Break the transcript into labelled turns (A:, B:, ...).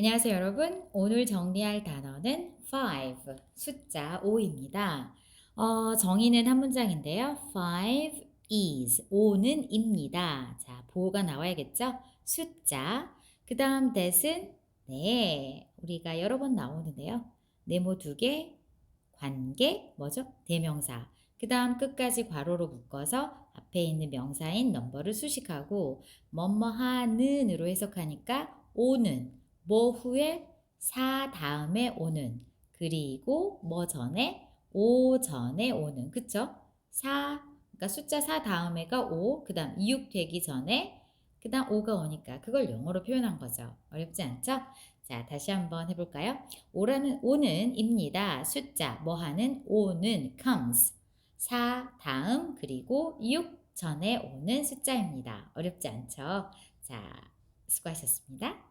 A: 안녕하세요, 여러분. 오늘 정리할 단어는 five, 숫자 5입니다. 어, 정의는 한 문장인데요. five is, 5는 입니다. 자, 보호가 나와야겠죠? 숫자. 그 다음 that은, 네, 우리가 여러 번 나오는데요. 네모 두 개, 관계, 뭐죠? 대명사. 그 다음 끝까지 괄호로 묶어서 앞에 있는 명사인 넘버를 수식하고 뭐뭐 하는으로 해석하니까 오는 뭐 후에 사 다음에 오는 그리고 뭐 전에 오 전에 오는 그쵸? 사 그러니까 숫자 사 다음에가 오 그다음 이육 되기 전에 그다음 오가 오니까 그걸 영어로 표현한 거죠. 어렵지 않죠? 자 다시 한번 해볼까요? 오라는 오는 입니다. 숫자 뭐 하는 오는 comes 사 다음 그리고 6 전에 오는 숫자입니다. 어렵지 않죠? 자 수고하셨습니다.